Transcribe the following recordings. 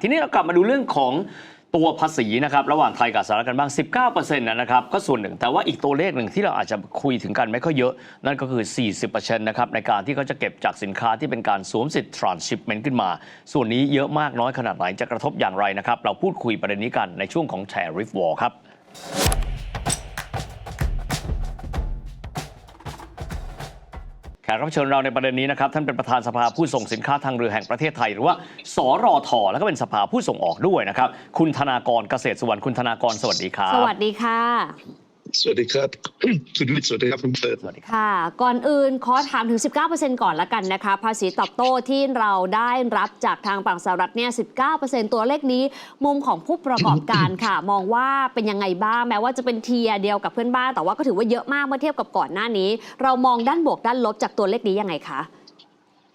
ทีนี้เรากลับมาดูเรื่องของตัวภาษีนะครับระหว่างไทยกับสหรัฐกันบ้าง 19%นะนะครับก็ส่วนหนึ่ง แต่ว่าอีกตัวเลขหนึ่งที่เราอาจจะคุยถึงกันไม่ค่อยเยอะ นั่นก็คือ 40%นะครับในการที่เขาจะเก็บจากสินค้าที่เป็นการสวมสิทธิ์ transshipment ขึ้นมา ส่วนนี้เยอะมากน้อยขนาดไหนจะกระทบอย่างไรนะครับ เราพูดคุยประเด็นนี้กันในช่วงของ tariff war ครับ กรับเชิญเราในประเด็นนี้นะครับท่านเป็นประธานสภาผู้ส่งสินค้าทางเรือแห่งประเทศไทย หรือว่าสรอทแล้วก็เป็นสภาผู้ส่งออกด้วยนะครับ คุณธนากรเกษตรสุวรรณคุณธนากรสวัสดีครับ สวัสดีค่ะ สวัสดีครับ คุณวิทย์สวัสดีครับคุณเปิดสวัสดีครับค่ะ ก่อนอื่นขอถามถึง 19%ก่อนละกันนะคะ ภาษีตอบโต้ที่เราได้รับจากทางฝั่งสหรัฐเนี่ย 19%ตัวเลขนี้ มุมของผู้ประกอบการค่ะ มองว่าเป็นยังไงบ้าง แม้ว่าจะเป็นเทียร์เดียวกับเพื่อนบ้าน แต่ว่าก็ถือว่าเยอะมากเมื่อเทียบกับก่อนหน้านี้ เรามองด้านบวกด้านลบจากตัวเลขนี้ยังไงคะ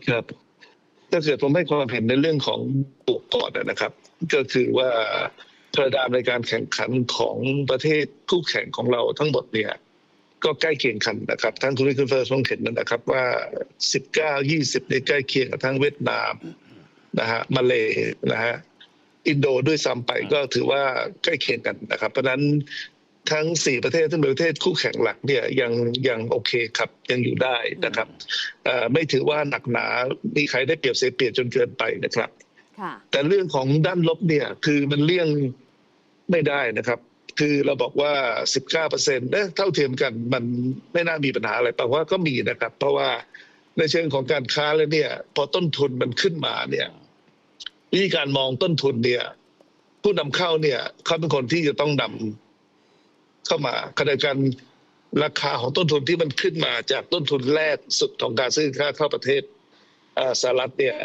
ครับ ถ้าเกิดผมให้ความเห็นในเรื่องของปลูกก่อนนะครับ ก็คือว่า พระดามในการแข่งขันของประเทศคู่แข่งของเราทั้งหมดเนี่ยก็ใกล้เคียงกันนะครับทั้งคุณวิทย์คุณเฟิร์สต้องเห็นนะครับว่า 19 20เนี่ยใกล้เคียงกับทั้งเวียดนามนะฮะมาเลนะฮะอินโดด้วยซ้ำไปก็ถือว่าใกล้เคียงกันนะครับ เพราะฉะนั้นทั้งสี่ประเทศที่เป็นประเทศคู่แข่งหลักเนี่ยยังยังโอเคครับยังอยู่ได้นะครับเอ่อไม่ถือว่าหนักหนามีใครได้เปรียบเสียเปรียบจนเกินไปนะครับค่ะแต่เรื่องของด้านลบเนี่ยคือมันเลี่ยง ไม่ได้นะครับ คือเราบอกว่า 19เปอร์เซ็นต์เท่าเทียมกันมันไม่น่ามีปัญหาอะไรแต่ว่าก็มีนะครับ เพราะว่าในเชิงของการค้าแล้วเนี่ย พอต้นทุนมันขึ้นมาเนี่ยวิธีการมองต้นทุนเนี่ย ผู้นำเข้าเนี่ยเขาเป็นคนที่จะต้องนำเข้ามาขณะกันราคาของต้นทุนที่มันขึ้นมาจากต้นทุนแรกสุดของการซื้อค้าเข้าประเทศสหรัฐเนี่ย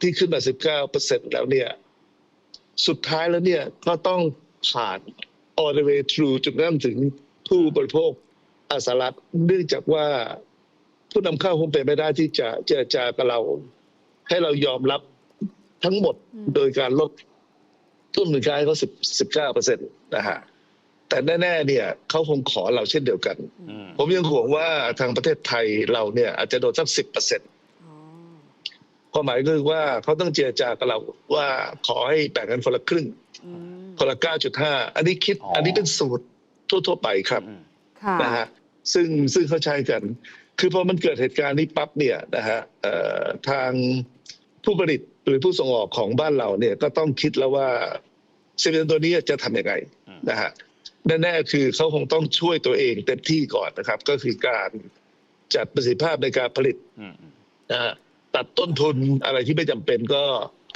ที่ขึ้นมา 19เปอร์เซ็นแล้วเนี่ย สุดท้ายแล้วเนี่ยก็ต้อง ผ่าน all the way through จนกระทั่งถึงผู้บริโภคอาสหรัฐเนื่องจากว่าผู้นำเข้าคงเป็นไม่ได้ที่จะเจรจากับเรา ให้เรายอมรับทั้งหมดอืมโดยการลดต้นทุนค้าให้เขา10 19เปอร์เซ็นต์นะฮะแต่แน่ ๆ เนี่ยเขาคงขอเราเช่นเดียวกันอืมผมยังห่วงว่าทางประเทศไทยเราเนี่ย อาจจะโดนสักสิบเปอร์เซ็นต์อ๋อความหมายก็คือว่าเขาต้องเจรจากับเราว่าขอให้แบ่งกันคนละครึ่งอืม คนละ 9.5 อันนี้คิดอ๋ออั อันนี้เป็นสูตรทั่ว ๆ ไปครับอืม ค่ะนะฮะซึ่งซึ่งเขาใช้กัน คือพอมันเกิดเหตุการณ์นี้ปั๊บเนี่ยนะฮะเอ่อทางผู้ผลิตหรือผู้ส่งออกของบ้านเราเนี่ยก็ต้องคิดแล้วว่าสินตัวนี้จะทำยังไงอืม นะฮะแน่ๆคือเขาคงต้องช่วยตัวเองเต็มที่ก่อนนะครับ ก็คือการจัดประสิทธิภาพในการผลิต อืมอืม นะฮะตัดต้นทุนอะไรที่ไม่จำเป็นก็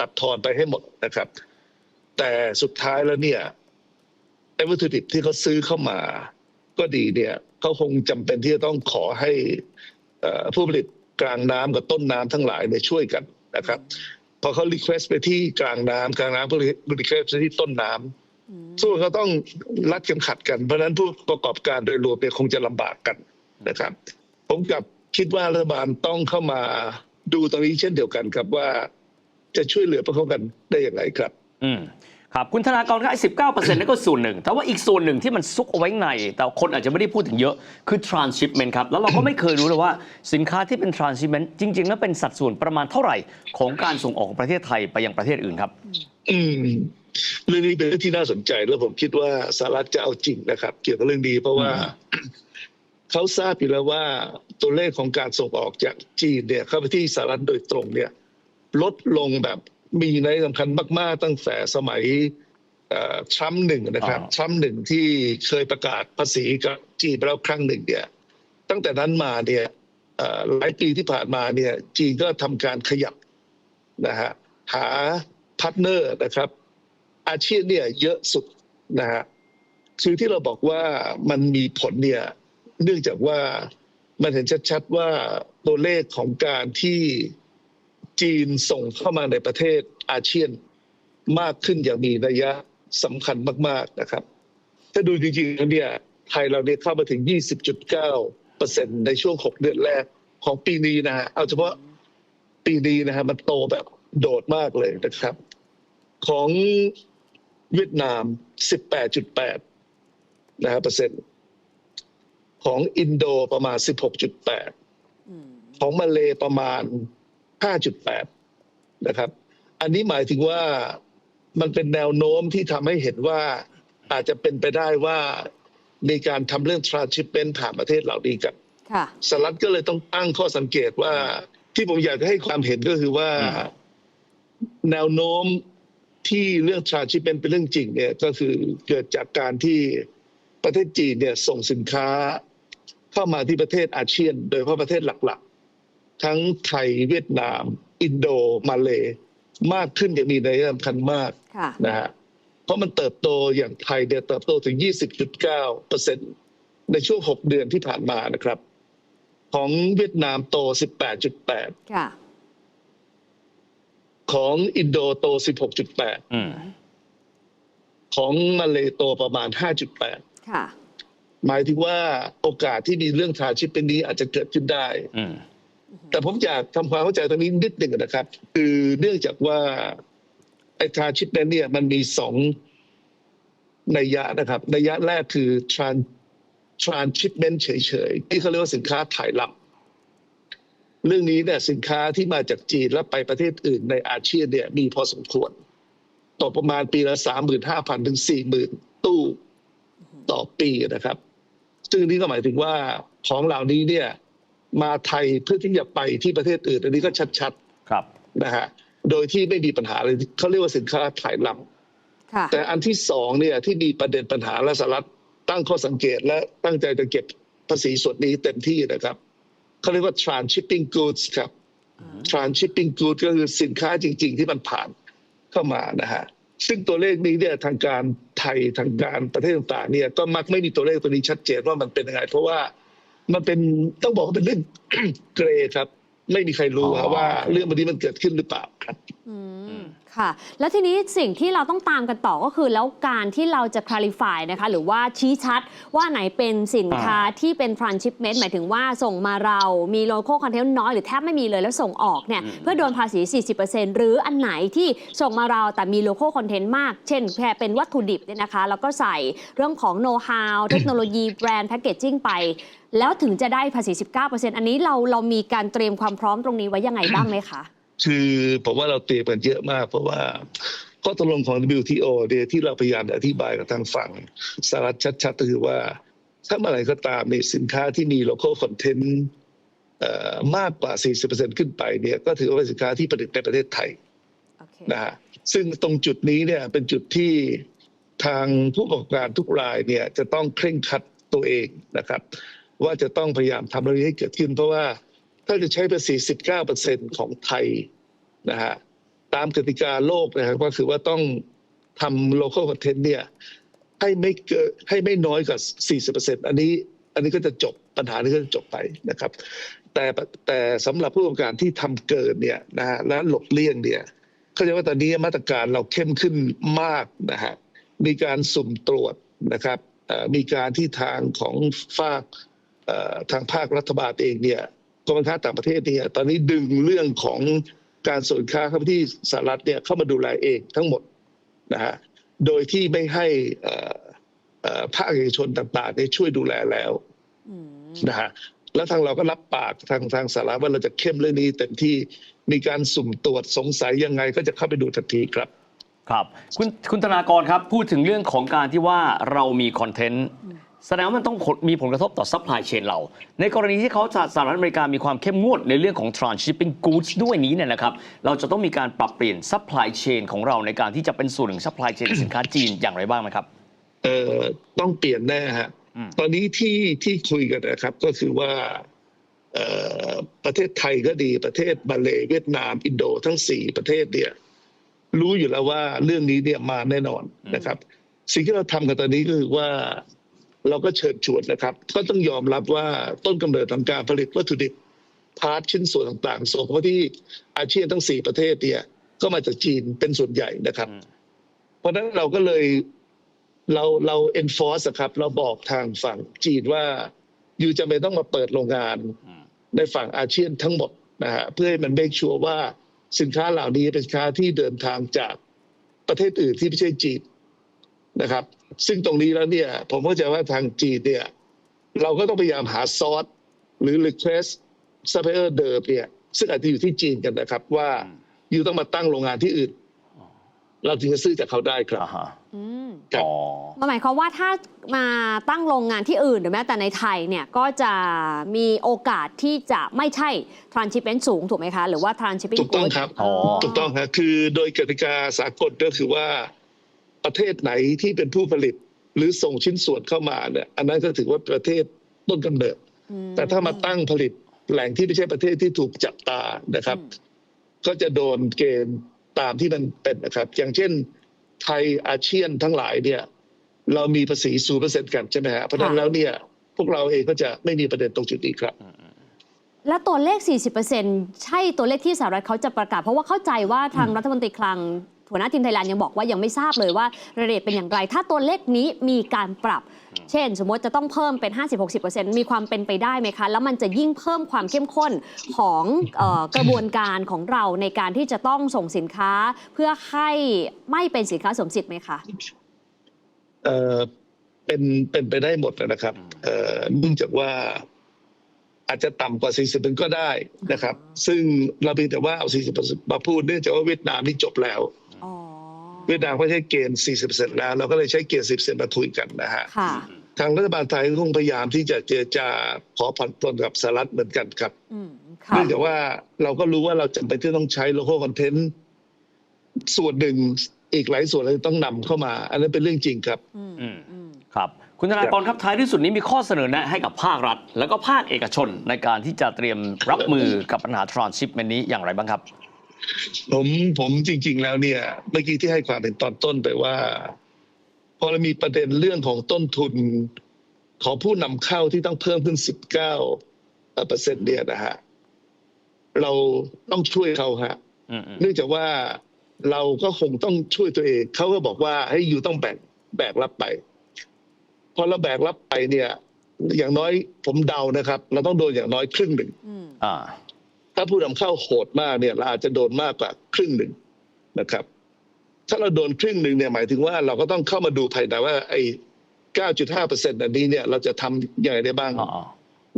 ตัดทอนไปให้หมดนะครับ แต่สุดท้ายแล้วเนี่ยไอ้วัตถุดิบที่เขาซื้อเข้ามา ก็ดีเนี่ยเขาคงจำเป็นที่จะต้องขอให้เอ่อผู้ผลิตกลางน้ำกับต้นน้ำทั้งหลายเนี่ยช่วยกันนะครับ พอเขารีเควสไปที่กลางน้ำกลางน้ำก็รีเควสไปที่ต้นน้ำอืมส่วนเขาต้องรัดเข็มขัดกัน เพราะฉะนั้นผู้ประกอบการโดยรวมเนี่ยคงจะลำบากกันนะครับ ผมกลับคิดว่ารัฐบาลต้องเข้ามาดูตรงนี้เช่นเดียวกันครับว่าจะช่วยเหลือประกอบกันได้อย่างไรครับ อืมครับคุณธนากรก็ไอ้สิบเก้าเปอร์เซ็นต์นั่นก็ส่วนหนึ่ง แต่ว่าอีกส่วนหนึ่งที่มันซุกเอาไว้ใน แต่คนอาจจะไม่ได้พูดถึงเยอะคือ transshipment ครับ แล้วเราก็ไม่เคยรู้เลยว่าสินค้าที่เป็น transshipment จริง ๆ แล้วเป็นสัดส่วนประมาณเท่าไหร่ของการส่งออกของประเทศไทยไปยังประเทศอื่นครับ อืมเรื่องนี้เป็นเรื่องที่น่าสนใจแล้วผมคิดว่าสหรัฐจะเอาจริงนะครับ เกี่ยวกับเรื่องนี้เพราะว่าเขาทราบอยู่แล้วว่าตัวเลขของการส่งออกจากจีนเนี่ยเข้าไปที่สหรัฐโดยตรงเนี่ย ลดลงแบบ มีในยสำคัญมาก ๆ ตั้งแต่สมัยเอ่อทรัมป์หนึ่งนะครับอ๋อทรัมป์หนึ่งที่เคยประกาศภาษีกับจีนไปแล้วครั้งหนึ่งเนี่ยตั้งแต่นั้นมาเนี่ยเอ่อหลายปีที่ผ่านมาเนี่ยจีนก็ทำการขยับนะฮะหาพาร์ทเนอร์นะครับ อาเซียนเนี่ยเยอะสุดนะฮะคือที่เราบอกว่ามันมีผลเนี่ยเนื่องจากว่ามันเห็นชัดๆว่าตัวเลขของการที่ จีนส่งเข้ามาในประเทศอาเซียนมากขึ้นอย่างมีนัยยะสำคัญมาก ๆนะครับ ถ้าดูจริงๆแล้วเนี่ยไทยเราเนี่ยเข้ามาถึง 20.9%ในช่วง 6 เดือนแรกของปีนี้นะฮะเอาเฉพาะปีนี้นะฮะมันโตแบบโดดมากเลยนะครับ ของเวียดนาม 18.8นะฮะเปอร์เซ็นต์ของอินโดประมาณ 16.8อืมของมาเลประมาณ 5.8 นะครับ อันนี้หมายถึงว่ามันเป็นแนวโน้มที่ทำให้เห็นว่าอาจจะเป็นไปได้ว่ามีการทำเรื่อง transshipment ผ่านประเทศเหล่านี้กันค่ะสหรัฐก็เลยต้องตั้งข้อสังเกตว่าที่ผมอยากจะให้ความเห็นก็คือว่าอืมแนวโน้มที่เรื่อง transshipment เป็นเรื่องจริง เนี่ยก็คือเกิดจากการที่ประเทศจีนเนี่ยส่งสินค้าเข้ามาที่ประเทศอาเซียน โดยเฉพาะประเทศหลักๆ ทั้งไทยเวียดนาม อินโดมาเลมากขึ้นอย่างมีนัยสำคัญมากค่ะนะฮะเพราะมันเติบโตอย่างไทยเนี่ยเติบโตถึง 20.9เปอร์เซ็นในช่วง 6 เดือนที่ผ่านมานะครับ ของเวียดนามโต 18.8ค่ะของอินโดโต 16.8อืมของมาเลโตประมาณ 5.8ค่ะหมายถึงว่าโอกาสที่มีเรื่องทาชิปเป็นนี้อาจจะเกิดขึ้นได้อืม แต่ผมอยากทำความเข้าใจตรงนี้นิดหนึ่งนะครับ คือเนื่องจากว่าไอ้ทาชิปนั้นเนี่ยมันมีสองนัยยะนะครับนัยยะแรกคือ trans transshipment เฉยๆที่เขาเรียกว่าสินค้าถ่ายลับ เรื่องนี้เนี่ยสินค้าที่มาจากจีนแล้วไปประเทศอื่นในอาเซียนเนี่ยมีพอสมควรตกประมาณปีละสามหมื่นห้าพันถึงสี่หมื่นตู้ต่อปีนะครับ ซึ่งนี่ก็หมายถึงว่าของเหล่านี้เนี่ย มาไทยเพื่อที่จะไปที่ประเทศอื่นอันนี้ก็ชัดครับๆนะฮะโดยที่ไม่มีปัญหาเลยเขาเรียกว่าสินค้าถ่ายลค่ะำแต่อันที่สองเนี่ยที่มีประเด็นปัญหาและสหรัฐตั้งข้อสังเกตและตั้งใจจะเก็บภาษีส่วนนี้เต็มที่นะครับเขาเรียกว่า transshipping goods ครับ transshipping goods ก็คือสินค้าจริง ๆ ที่มันผ่านเข้ามานะฮะซึ่งตัวเลขนี้เนี่ยทางการไทยทางการประเทศต่างๆเนี่ยก็มักไม่มีตัวเลขตัวนี้ชัดเจนว่ามันเป็นยังไง เพราะว่า มันเป็นต้องบอกว่าเป็นเรื่อง เกรย์ครับ ไม่มีใครรู้อ๋อว่าเรื่องแบบนี้มันเกิดขึ้นหรือเปล่าครับ อืม ค่ะ แล้วทีนี้สิ่งที่เราต้องตามกันต่อก็คือ แล้วการที่เราจะ clarify นะคะ หรือว่าชี้ชัดว่าไหนเป็นสินค้าที่เป็น transshipment หมายถึงว่าส่งมาเรามี local content น้อย หรือแทบไม่มีเลยแล้วส่งออกเนี่ยอืมเพื่อโดนภาษี 40%หรืออันไหนที่ส่งมาเราแต่มี local content มาก เช่นแค่เป็นวัตถุดิบเนี่ยนะคะ แล้วก็ใส่เรื่องของ know how เทคโนโลยีแบรนด์แพ c เกจจิ้งไป แล้วถึงจะได้ภาษี 19%อันนี้เราเรามีการเตรียมความพร้อมตรงนี้ไว้ยังไงบ้างไหมคะ คือผมว่าเราเตรียมกันเยอะมาก เพราะว่าข้อตกลงของ WTO เนี่ยที่เราพยายามจะอธิบายกับทางฝั่งสหรัฐชัดๆก็คือว่า ถ้าเมื่อไหร่ก็ตามเนี่ยสินค้าที่มี local content เอ่อมากกว่า 40%ขึ้นไปเนี่ยก็ถือว่าเป็นสินค้าที่ผลิตในประเทศไทยโอเคนะฮะซึ่งตรงจุดนี้เนี่ยเป็นจุดที่ทางผู้ประกอบการทุกรายเนี่ยจะต้องเคร่งครัดตัวเองนะครับ ว่าจะต้องพยายามทำเรื่องนี้ให้เกิดขึ้นเพราะว่า ถ้าจะใช้ภาษี 19%ของไทยนะฮะตามกติกาโลกนะครับก็คือว่าต้องทำ local content เนี่ยให้ไม่เกินให้ไม่น้อยกว่า 40%อันนี้อันนี้ก็จะจบปัญหานี้ก็จะจบไปนะครับ แต่แต่สำหรับผู้ประกอบการที่ทำเกินเนี่ยนะฮะและหลบเลี่ยงเนี่ยเข้าใจว่าตอนนี้มาตรการเราเข้มขึ้นมากนะฮะมีการสุ่มตรวจนะครับมีการที่ทางของฝากทางภาครัฐบาลเองเนี่ย กรมการค้าต่างประเทศเนี่ยตอนนี้ดึงเรื่องของการส่งค้าเข้าไปที่สหรัฐเนี่ยเข้ามาดูแลเองทั้งหมดนะฮะโดยที่ไม่ให้เอ่อเอ่อภาคเอกชนต่างๆเนี่ยช่วยดูแลแล้วอืมนะฮะแล้วทางเราก็รับปากทางทางสาระว่าเราจะเข้มเรื่องนี้เต็มที่มีการสุ่มตรวจสงสัยยังไงก็จะเข้าไปดูทันทีครับ ครับ คุณคุณธนากรครับ พูดถึงเรื่องของการที่ว่าเรามีคอนเทนต์ แสดงว่ามันต้องมีผลกระทบต่อซัพพลายเชนเรา ในกรณีที่เขาสหรัฐอเมริกามีความเข้มงวดในเรื่องของ transshipping goods ด้วยนี้เนี่ยนะครับ เราจะต้องมีการปรับเปลี่ยนซัพพลายเชนของเราในการที่จะเป็นส่วนหนึ่งซัพพลายเชนสินค้าจีนอย่างไรบ้างไหมครับเอ่อต้องเปลี่ยนแน่ฮะอืมตอนนี้ที่ที่คุยกันนะครับก็คือว่าเอ่อประเทศไทยก็ดีประเทศมาเลเวียดนาม อินโดทั้งสี่ประเทศเนี่ยรู้อยู่แล้วว่าเรื่องนี้เนี่ยมาแน่นอนนะครับ สิ่งที่เราทำกันตอนนี้ก็คือว่า เราก็เชิญชวนนะครับ ก็ต้องยอมรับว่าต้นกำเนิดของการผลิตวัตถุดิบพาร์ทชิ้นส่วนต่างๆ ส่งเข้าที่อาเซียนทั้งสี่ประเทศเนี่ย ก็มาจากจีนเป็นส่วนใหญ่นะครับ เพราะฉะนั้นเราก็เลยเราเรา enforce อะครับ เราบอกทางฝั่งจีนว่าอยู่จะไม่ต้องมาเปิดโรงงานในฝั่งอาเซียนทั้งหมดนะฮะเพื่อให้มัน make sure ว่าสินค้าเหล่านี้เป็นสินค้าที่เดินทางจากประเทศอื่นที่ไม่ใช่จีน นะครับ ซึ่งตรงนี้แล้วเนี่ย ผมเข้าใจว่าทางจีนเนี่ย เราก็ต้องพยายามหาซอสหรือ request supplier เดิมเนี่ย ซึ่งอาจจะอยู่ที่จีนกันนะครับ ว่าอืมอยู่ต้องมาตั้งโรงงานที่อื่น เราถึงจะซื้อจากเขาได้ครับอ่าฮะอืมครับอ๋อมันหมายความว่าถ้ามาตั้งโรงงานที่อื่นหรือแม้แต่ในไทยเนี่ยก็จะมีโอกาสที่จะไม่ใช่ transshipment สูงถูกไหมคะ หรือว่า transhipping ถูกต้อง good ครับอ๋อถูกต้องครับคือโดยกติกาสากลก็คือว่า ประเทศไหนที่เป็นผู้ผลิตหรือส่งชิ้นส่วนเข้ามาเนี่ยอันนั้นก็ถือว่าประเทศต้นกำเนิดอืมแต่ถ้ามาตั้งผลิตแหล่งที่ไม่ใช่ประเทศที่ถูกจับตานะครับอืมก็จะโดนเกณฑ์ตามที่มันเป็นนะครับ อย่างเช่น ไทยอาเซียนทั้งหลายเนี่ย เรามีภาษีศูนเปอร์เซ็นต์กันใช่ไหมฮะเพราะฉะนั้นแล้วเนี่ยพวกเราเองก็จะไม่มีประเด็นตรงจุดนี้ครับ และตัวเลข 40%ใช่ตัวเลขที่สหรัฐเขาจะประกาศ เพราะว่าเข้าใจว่าทางรัฐมนตรีคลัง หัวหน้าทีมไทยแลนด์ยังบอกว่ายังไม่ทราบเลยว่ารายละเอียดเป็นอย่างไร ถ้าตัวเลขนี้มีการปรับ เช่น สมมติจะต้องเพิ่มเป็น 50-60%มีความเป็นไปได้ไหมคะ แล้วมันจะยิ่งเพิ่มความเข้มข้นของเออกระบวนการของเราในการที่จะต้องส่งสินค้า เพื่อให้ไม่เป็นสินค้าสวมสิทธิ์ไหมคะเอ่อเป็นเป็นไปได้หมดนะครับเอ่อเนื่องจากว่าอาจจะต่ำกว่า 40เป็นก็ได้นะครับ ซึ่งเราเพียงแต่ว่าเอา 40 มาพูดเนื่องจากว่าเวียดนามนี่จบแล้วอ๋อ เวียดนามก็ใช้เกณฑ์ 40แล้วเราก็เลยใช้เกณฑ์ 10มาคุยกันนะฮะค่ะ ทางรัฐบาลไทยก็คงพยายามที่จะเจรจาขอผ่อนปลนกับสหรัฐเหมือนกันครับอืมค่ะ เนื่องจากว่าเราก็รู้ว่าเราจำเป็นที่ต้องใช้ local content ส่วนหนึ่งอีกหลายส่วนเราต้องนำเข้ามา อันนั้นเป็นเรื่องจริงครับ อืมอืม อืม ครับ คุณธนากรครับท้ายที่สุดนี้มีข้อเสนอแนะให้กับภาครัฐ แล้วก็ภาคเอกชนในการที่จะเตรียมรับมือกับปัญหา transshipment นี้อย่างไรบ้างครับ ผมผมจริง ๆ แล้วเนี่ย เมื่อกี้ที่ให้ความเห็นตอนต้นไปว่า พอเรามีประเด็นเรื่องของต้นทุนของผู้นำเข้าที่ต้องเพิ่มขึ้น 19เปอร์เซ็นต์เนี่ยนะฮะเราต้องช่วยเขาฮะอืมอืมเนื่องจากว่าเราก็คงต้องช่วยตัวเอง เขาก็บอกว่าให้อยู่ต้องแบกแบกรับไป พอเราแบกรับไปเนี่ย อย่างน้อยผมเดานะครับ เราต้องโดนอย่างน้อยครึ่งหนึ่งอืมอ่า ถ้าผู้นำเข้าโหดมากเนี่ยเราอาจจะโดนมากกว่าครึ่งหนึ่งนะครับ ถ้าเราโดนครึ่งหนึ่งเนี่ยหมายถึงว่าเราก็ต้องเข้ามาดูภายในว่าไอ้9.5เปอร์เซ็นต์อันนี้เนี่ยเราจะทำอย่างไรได้บ้างอ๋อ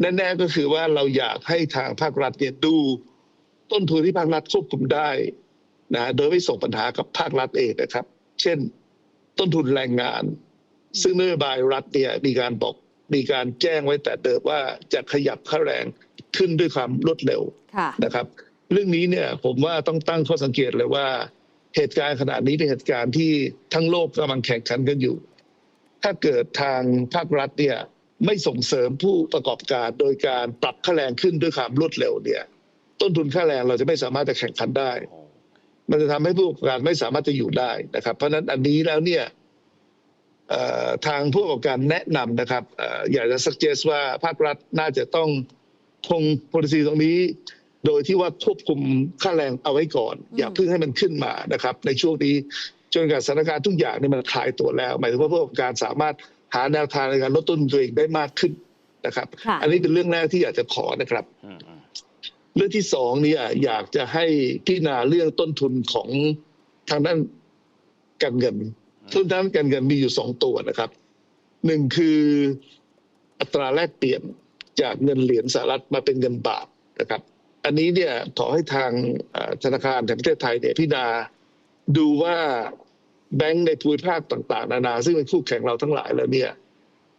แน่ๆก็คือว่าเราอยากให้ทางภาครัฐเนี่ยดูต้นทุนที่ภาครัฐควบคุมได้นะโดยไม่ส่งปัญหากับภาครัฐเองนะครับ เช่น ต้นทุนแรงงาน ซึ่งนโยบายรัฐเนี่ยมีการบอกมีการแจ้งไว้แต่เดิมว่าจะขยับค่าแรง ขึ้นด้วยความรวดเร็วค่ะนะครับ เรื่องนี้เนี่ยผมว่าต้องตั้งข้อสังเกตเลยว่า เหตุการณ์ขนาดนี้เป็นเหตุการณ์ที่ทั้งโลกกำลังแข่งขันกันอยู่ ถ้าเกิดทางภาครัฐเนี่ยไม่ส่งเสริมผู้ประกอบการโดยการปรับค่าแรงขึ้นด้วยความรวดเร็วเนี่ย ต้นทุนค่าแรงเราจะไม่สามารถจะแข่งขันได้ มันจะทำให้ผู้ประกอบการไม่สามารถจะอยู่ได้นะครับ เพราะฉะนั้นอันนี้แล้วเนี่ยเอ่อทางผู้ประกอบการแนะนำนะครับเอ่ออยากจะ suggest ว่าภาครัฐน่าจะต้อง คง policy ตรงนี้ โดยที่ว่าควบคุมค่าแรงเอาไว้ก่อนอืมอย่าเพิ่งให้มันขึ้นมานะครับ ในช่วงนี้จนกว่าสถานการณ์ทุกอย่างเนี่ยมันคลายตัวแล้ว หมายถึงว่าผู้ประกอบการสามารถหาแนวทางในการลดต้นทุนตัวเองได้มากขึ้นนะครับค่ะอันนี้เป็นเรื่องแรกที่อยากจะขอนะครับอืมอืมเรื่องที่สองเนี่ยอยากจะให้พิจารณาเรื่องต้นทุนของทางด้านการเงินต้นทางด้านการเงินมีอยู่สองตัวนะครับหนึ่งคืออัตราแลกเปลี่ยน จากเงินเหรียญสหรัฐมาเป็นเงินบาทนะครับ อันนี้เนี่ยขอให้ทางเอ่อธนาคารแห่งประเทศไทยเนี่ยพิจารณาดูว่าแบงก์ในภูมิภาคต่างๆ นานา ซึ่งเป็นคู่แข่งเราทั้งหลายแล้วเนี่ย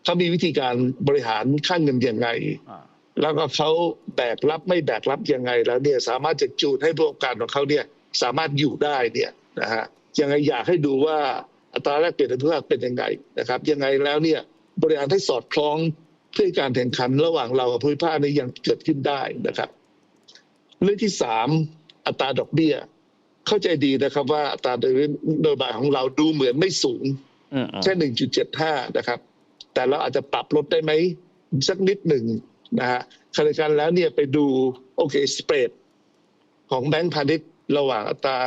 เขามีวิธีการบริหารค่าเงินยังไงอ่าแล้วก็เขาแบกรับไม่แบกรับยังไงแล้วเนี่ยสามารถจะจูนให้ผู้ประกอบการของเขาเนี่ยสามารถอยู่ได้เนี่ยนะฮะยังไงอยากให้ดูว่าอัตราแลกเปลี่ยนในภูมิภาคเป็นยังไงนะครับ ยังไงแล้วเนี่ยบริหารให้สอดคล้อง เพื่อให้การแข่งขันระหว่างเรากับภูมิภาคนี้ยังเกิดขึ้นได้นะครับ เรื่องที่สามอัตราดอกเบี้ย เข้าใจดีนะครับว่าอัตราโดยโดยบายของเราดูเหมือนไม่สูงอืมอืมแค่1.75นะครับ แต่เราอาจจะปรับลดได้ไหมสักนิดหนึ่งนะฮะขณะเดียวกันแล้วเนี่ยไปดูโอเคสเปรดของแบงก์พาณิชย์ระหว่างอัตรา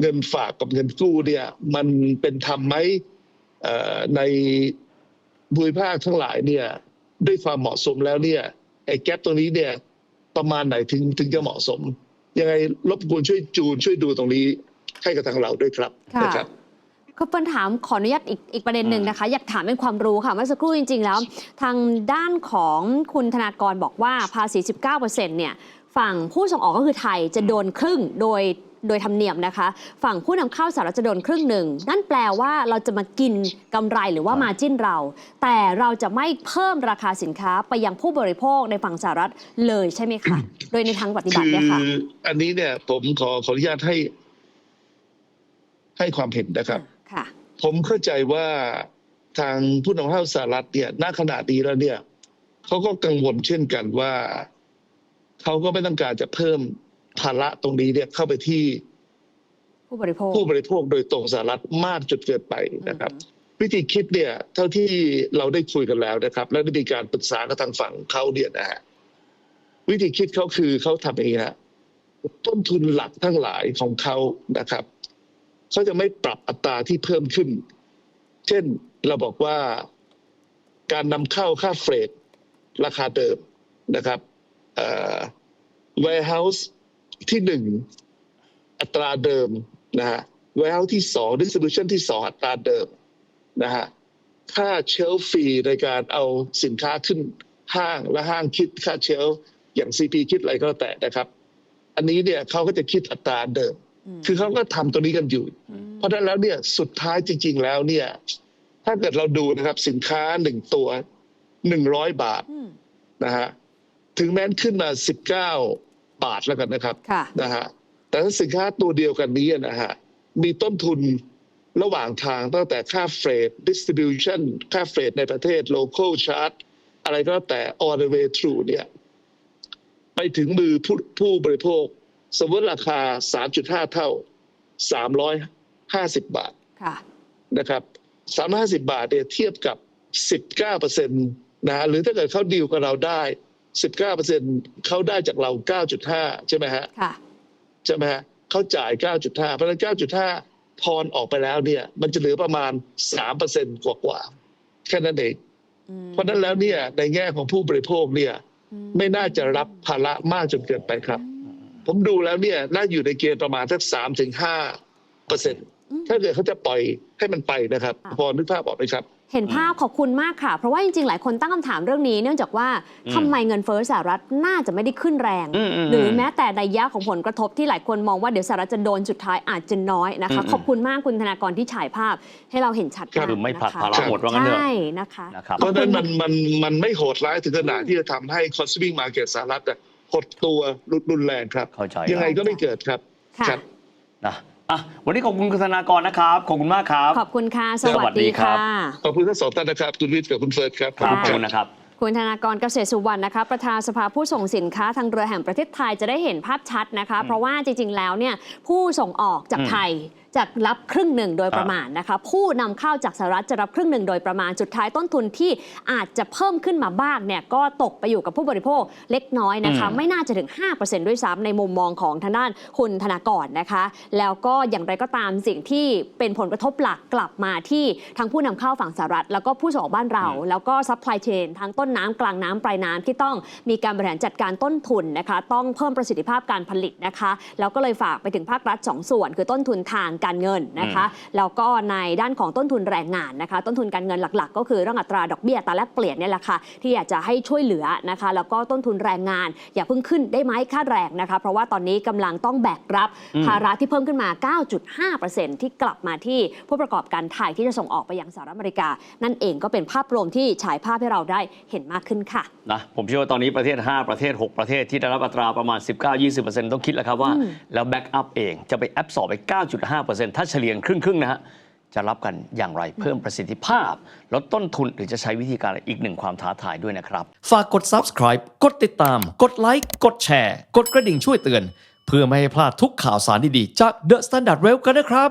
เงินฝากกับเงินกู้เนี่ยมันเป็นธรรมไหมเอ่อในภูมิภาคทั้งหลายเนี่ย ด้วยความเหมาะสมแล้วเนี่ยไอ้แกลบตรงนี้เนี่ยประมาณไหนถึงถึงจะเหมาะสม ยังไงรบกวนช่วยจูนช่วยดูตรงนี้ให้กับทางเราด้วยครับค่ะนะครับก็เป็นถามขออนุญาตอีกอีกประเด็นหนึ่งนะคะ อยากถามเป็นความรู้ค่ะเมื่อสักครู่จริง ๆ แล้ว ทางด้านของคุณธนากรบอกว่าภาษี 19%เนี่ยฝั่งผู้ส่งออกก็คือไทยจะโดนครึ่งโดย โดยธรรมเนียมนะคะ ฝั่งผู้นำเข้าสหรัฐจะโดนครึ่งหนึ่ง นั่นแปลว่าเราจะมากินกำไรหรือว่ามาจิ้นเรา แต่เราจะไม่เพิ่มราคาสินค้าไปยังผู้บริโภคในฝั่งสหรัฐเลยใช่ไหมคะโดยในทางปฏิบัติคือเนี่ยค่ะอันนี้เนี่ย ผมขอขออนุญาตให้ ให้ความเห็นนะครับค่ะ ผมเข้าใจว่าทางผู้นำเข้าสหรัฐเนี่ยณขณะนี้แล้วเนี่ยเขาก็กังวลเช่นกันว่าเขาก็ไม่ต้องการจะเพิ่ม ภาระตรงนี้เนี่ยเข้าไปที่ผู้บริโภคผู้บริโภคโดยตรงสหรัฐมากจนเกินไปนะครับ วิธีคิดเนี่ยเท่าที่เราได้คุยกันแล้วนะครับ และได้มีการปรึกษากับทางฝั่งเขาเนี่ยนะฮะวิธีคิดเขาคือเขาทำอย่างนี้ฮะต้นทุนหลักทั้งหลายของเขานะครับเขาจะไม่ปรับอัตราที่เพิ่มขึ้น เช่นเราบอกว่าการนำเข้าค่าเฟรดราคาเดิมนะครับเอ่อ warehouse ที่หนึ่งอัตราเดิมนะฮะ warehouse ที่สอง distribution ที่สองอัตราเดิมนะฮะค่าเชลฟรีในการเอาสินค้าขึ้นห้างและห้างคิดค่าเชลฟอย่าง CP คิดอะไรก็แล้วแต่นะครับ อันนี้เนี่ยเขาก็จะคิดอัตราเดิม คือเขาก็ทำตัวนี้กันอยู่ เพราะฉะนั้นแล้วเนี่ยสุดท้ายจริง ๆ แล้วเนี่ย ถ้าเกิดเราดูนะครับสินค้าหนึ่งตัวหนึ่งร้อยบาทอืมนะฮะถึงแม้นขึ้นมาสิบเก้า บาทแล้วกันนะครับค่ะนะฮะแต่ถ้าสินค้าตัวเดียวกันนี้นะฮะมีต้นทุนระหว่างทางตั้งแต่ค่าเฟรด distribution ค่าเฟรดในประเทศ local charge อะไรก็แล้วแต่ all the way through เนี่ย ไปถึงมือผู้ผู้บริโภค สมมติราคา 3.5 เท่า 350 บาทค่ะนะครับ350 บาทเนี่ยเทียบกับ 19เปอร์เซ็นต์นะฮะหรือถ้าเกิดเขาดีลกับเราได้ 19เปอร์เซ็นต์เขาได้จากเรา 9.5 ใช่ไหมฮะค่ะใช่ไหมฮะเขาจ่าย 9.5 เพราะฉะนั้น 9.5 ทอนออกไปแล้วเนี่ย มันจะเหลือประมาณ3เปอร์เซ็นต์กว่าๆแค่นั้นเองอืมเพราะฉะนั้นแล้วเนี่ยในแง่ของผู้บริโภคเนี่ยอืมไม่น่าจะรับภาระมากจนเกินไปครับ ผมดูแล้วเนี่ยน่าอยู่ในเกณฑ์ประมาณสักสามถึงห้าเปอร์เซ็นต์ถ้าเกิดเขาจะปล่อยให้มันไปนะครับ พอนึกภาพออกไหมครับ เห็นภาพขอบคุณมากค่ะ เพราะว่าจริงๆ หลายคนตั้งคำถามเรื่องนี้ เนื่องจากว่าอืมทำไมเงินเฟ้อสหรัฐน่าจะไม่ได้ขึ้นแรงอืมอืมหรือแม้แต่ในยะของผลกระทบที่หลายคนมองว่าเดี๋ยวสหรัฐจะโดนสุดท้ายอาจจะน้อยนะคะอืมอืมขอบคุณมากคุณธนากรที่ฉายภาพให้เราเห็นชัดครับมากคือไม่ผลักนะคะภาระหมดว่างั้นเถอะใช่นะคะนะครับเพราะฉะนั้นมันมันมันไม่โหดร้ายถึงขนาดที่จะทำให้ consuming market สหรัฐอะหดตัวรุนแรงครับเข้าใจยังไงก็ไม่เกิดครับค่ะครับนะ อะวันนี้ขอบคุณคุณธนากรนะครับ ขอบคุณมากครับ ขอบคุณค่ะสสวัวัสสดีดีครัค่ะบขอบคุณทั้งสองท่านนะครับคุณวิทย์กับคุณเฟิร์สครับครับค่ะขอบคุณนะครับคุณธนากรเกษตรสุวรรณนะคะประธานสภาผู้ส่งสินค้าทางเรือแห่งประเทศไทยจะได้เห็นภาพชัดนะคะ เพราะว่าจริง ๆ แล้วเนี่ยผู้ส่งออกจากอืมไทยจะรับครึ่งหนึ่งโดยประมาณนะคะ ผู้นำเข้าจากสหรัฐจะรับครึ่งหนึ่งโดยประมาณ สุดท้ายต้นทุนที่อาจจะเพิ่มขึ้นมาบ้างเนี่ยก็ตกไปอยู่กับผู้บริโภคเล็กน้อยนะคะอืมไม่น่าจะถึง 5%ด้วยซ้ำในมุมมองของทางด้านคุณธนากรนะคะ แล้วก็อย่างไรก็ตามสิ่งที่เป็นผลกระทบหลักกลับมาที่ทั้งผู้นำเข้าฝั่งสหรัฐ แล้วก็ผู้ส่งออกบ้านเราอืมแล้วก็ซัพพลายเชนทั้งต้นน้ำกลางน้ำปลายน้ำที่ต้องมีการบริหารจัดการต้นทุนนะคะ ต้องเพิ่มประสิทธิภาพการผลิตนะคะ แล้วก็เลยฝากไปถึงภาครัฐ 2 ส่วน คือต้นทุนทางการเงินนะคะแล้วก็ในด้านของต้นทุนแรงงานนะคะ ต้นทุนการเงินหลัก ๆ ก็คือเรื่องอัตราดอกเบี้ยอัตราแลกเปลี่ยนเนี่ยแหละค่ะที่อยากจะให้ช่วยเหลือนะคะ แล้วก็ต้นทุนแรงงาน อย่าเพิ่งขึ้นได้ไหมค่าแรงนะคะ เพราะว่าตอนนี้กำลังต้องแบกรับอืมภาระที่เพิ่มขึ้นมา 9.5%ที่กลับมาที่ผู้ประกอบการไทยที่จะส่งออกไปยังสหรัฐอเมริกา นั่นเองก็เป็นภาพรวมที่ฉายภาพให้เราได้เห็นมากขึ้นค่ะนะผมเชื่อว่าตอนนี้ประเทศ 5 ประเทศ 6 ประเทศที่ได้รับอัตราประมาณ 19-20%ต้องคิดแล้วครับว่าอืมแล้วแบ็กอัพเองจะไปแอบสอบไป 9.5%ถ้าเฉลี่ยครึ่งๆนะฮะจะรับกันอย่างไรเพิ่มประสิทธิภาพ ลดต้นทุนหรือจะใช้วิธีการอะไรอีกหนึ่งความท้าทายด้วยนะครับ ฝากกด subscribe กดติดตาม กดไลค์กดแชร์ กดกระดิ่งช่วยเตือน เพื่อไม่ให้พลาดทุกข่าวสารดีๆ จาก The Standard Well กันนะครับ